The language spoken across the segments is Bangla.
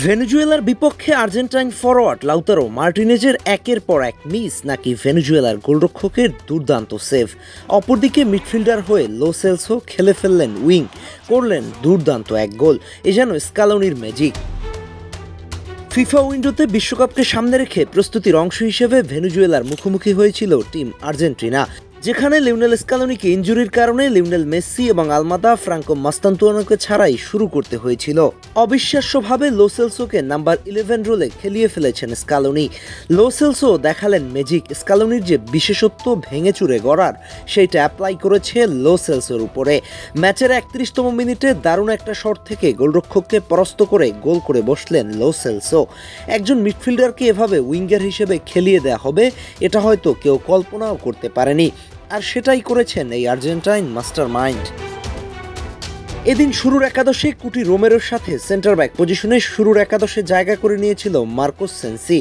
ভেনেজুয়েলার বিপক্ষে আর্জেন্টাইন ফরওয়ার্ড লাউতারো মার্টিনেজের একের পর এক মিস, নাকি ভেনেজুয়েলার গোলরক্ষকের দুর্দান্ত সেভ। অপরদিকে মিডফিল্ডার হয়ে লো সেলসও খেলে ফেললেন উইং, করলেন দুর্দান্ত এক গোল। এ যেন স্কালোনির ম্যাজিক। ফিফা উইন্ডোতে বিশ্বকাপকে সামনে রেখে প্রস্তুতির অংশ হিসেবে ভেনেজুয়েলার মুখোমুখি হয়েছিল টিম আর্জেন্টিনা। যেখানে লিওনেল স্কালোনিকে ইঞ্জুরির কারণে লিওনেল মেসি এবং আলমাদা ফ্রাঙ্কো মাস্তান্তুয়ানোকে ছাড়াই শুরু করতে হয়েছিল। অবিশ্বাস্যভাবে লোসেলসোকে নাম্বার ইলেভেন রোলে খেলিয়ে ফেলেছেন স্কালোনি। লোসেলসো দেখালেন ম্যাজিক। স্কালোনির যে বিশেষত্ব ভেঙে চুরে গড়ার, সেইটা অ্যাপ্লাই করেছে লোসেলসোর উপরে। ম্যাচের একত্রিশতম মিনিটে দারুণ একটা শট থেকে গোলরক্ষককে পরাস্ত করে গোল করে বসলেন লোসেলসো একজন মিডফিল্ডারকে এভাবে উইঙ্গার হিসেবে খেলিয়ে দেওয়া হবে, এটা হয়তো কেউ কল্পনাও করতে পারেনি। আর সেটাই করেছেন এই আর্জেন্টাইন মাস্টার মাইন্ড এদিন শুরুর একাদশে কুটি রোমেরোর সাথে সেন্টার ব্যাক পজিশনে শুরুর একাদশে জায়গা করে নিয়েছিল মার্কোস সেন্সি।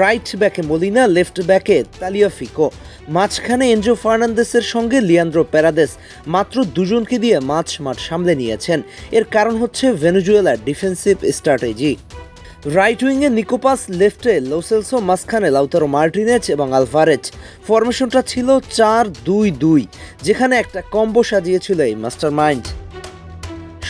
রাইট ব্যাকে মলিনা লেফট ব্যাকে তালিয়াফিকো মাঝখানে এনজো ফার্নান্দেসের সঙ্গে লিয়ান্দ্রো প্যারাদেস মাত্র দুজনকে দিয়ে মাছ মাঠ সামলে নিয়েছেন। এর কারণ হচ্ছে ভেনেজুয়েলার ডিফেন্সিভ স্ট্র্যাটেজি রাইট উইংয়ে নিকোপাস লেফটে লোসেলসো মাঝখানে লাউতারো মার্টিনেজ এবং আলভারেজ। ফরমেশনটা ছিল চার দুই দুই, যেখানে একটা কম্বো সাজিয়েছিল এই মাস্টার মাইন্ড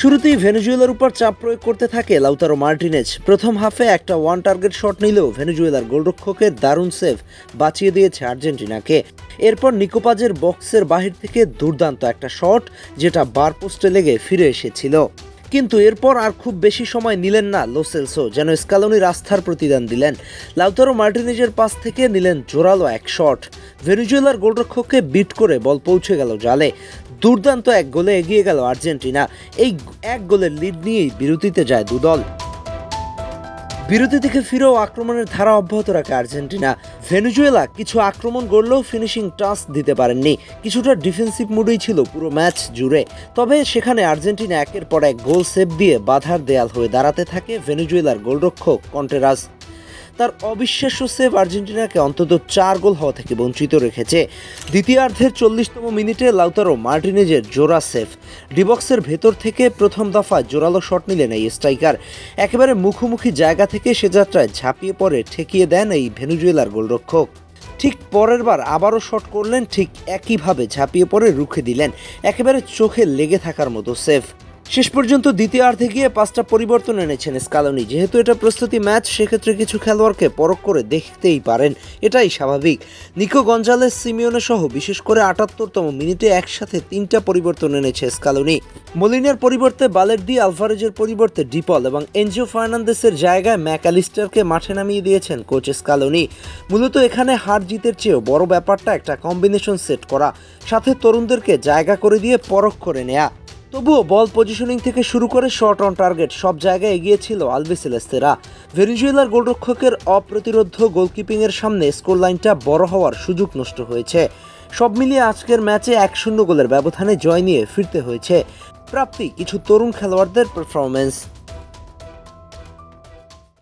শুরুতেই ভেনেজুয়েলার উপর চাপ প্রয়োগ করতে থাকে লাউতারো মার্টিনেজ। প্রথম হাফে একটা ওয়ান টার্গেট শট নিলেও ভেনেজুয়েলার গোলরক্ষকের দারুণ সেভ বাঁচিয়ে দিয়েছে আর্জেন্টিনাকে। এরপর নিকোপাজের বক্সের বাহির থেকে দুর্দান্ত একটা শট যেটা বার পোস্টে লেগে ফিরে এসেছিল। কিন্তু এরপর আর খুব বেশি সময় নিলেন না লোসেলসো যেন স্কালোনির আস্থার প্রতিদান দিলেন। লাউতারো মার্টিনেজের পাস থেকে নিলেন জোরালো এক শট। ভেনেজুয়েলার গোলরক্ষককে বিট করে বল পৌঁছে গেল জালে। দুর্দান্ত এক গোলে এগিয়ে গেল আর্জেন্টিনা। এই এক গোলের লিড নিয়েই বিরতিতে যায় দুদল। বিরতি থেকে ফিরেও আক্রমণের ধারা অব্যাহত রাখে আর্জেন্টিনা। ভেনেজুয়েলা কিছু আক্রমণ গড়লেও ফিনিশিং টাচ দিতে পারেননি। কিছুটা ডিফেন্সিভ মুডই ছিল পুরো ম্যাচ জুড়ে। তবে সেখানে আর্জেন্টিনা একের পর এক গোল সেভ দিয়ে বাধার দেয়াল হয়ে দাঁড়াতে থাকে ভেনুজুয়েলার গোলরক্ষক কন্টেরাস। তার অবিশ্বাস্য সেভ আর্জেন্টিনাকে অন্তত চার গোল হওয়া থেকে বঞ্চিত রেখেছে। দ্বিতীয়ার্ধের চল্লিশতম মিনিটে লাউতারো মার্টিনেজের জোড়া সেভ। ডিবক্সের ভেতর থেকে প্রথম দফা জোরালো শট নিলেন এই স্ট্রাইকার। একেবারে মুখোমুখি জায়গা থেকে সে যাত্রায় ঝাঁপিয়ে পড়ে, ঠেকিয়ে দেন এই ভেনুজুয়েলার গোলরক্ষক। ঠিক পরের বার আবারও শট করলেন, ঠিক একইভাবে ঝাঁপিয়ে পড়ে রুখে দিলেন। একেবারে চোখে লেগে থাকার মতো সেভ। শেষ পর্যন্ত দ্বিতীয়ার্ধে গিয়ে পাঁচটা পরিবর্তন এনেছেন স্কালোনি। যেহেতু এটা প্রস্তুতি ম্যাচ, সেক্ষেত্রে কিছু খেলোয়াড়কে পরখ করে দেখতেই পারেন। এটাই স্বাভাবিক। নিকো গঞ্জালেস, সিমিওনে সহ বিশেষ করে আটাত্তরতম মিনিটে একসাথে তিনটা পরিবর্তন এনেছে স্কালোনি। মলিনের পরিবর্তে বালের দি আলভারেজের পরিবর্তে ডিপল এবং এনজিও ফার্নান্দেসের জায়গায় ম্যাকালিস্টারকে মাঠে নামিয়ে দিয়েছেন কোচ স্কালোনি। মূলত এখানে হার জিতের চেয়েও বড় ব্যাপারটা একটা কম্বিনেশন সেট করা। সাথে তরুণদেরকে জায়গা করে দিয়ে পরখ করে নেয়া। তবুও বল পজিশনিং থেকে শুরু করে শর্ট অন টার্গেট সব জায়গায় এগিয়ে ছিল আলবিসেলেস্তেরা ভেনিজুয়েলার গোলরক্ষকের অপ্রতিরোধ গোলকিপিংয়ের সামনে স্কোর লাইনটা বড় হওয়ার সুযোগ নষ্ট হয়েছে। সব মিলিয়ে আজকের ম্যাচে এক শূন্য গোলের ব্যবধানে জয় নিয়ে ফিরতে হয়েছে। প্রাপ্তি কিছু তরুণ খেলোয়াড়দের পারফরমেন্স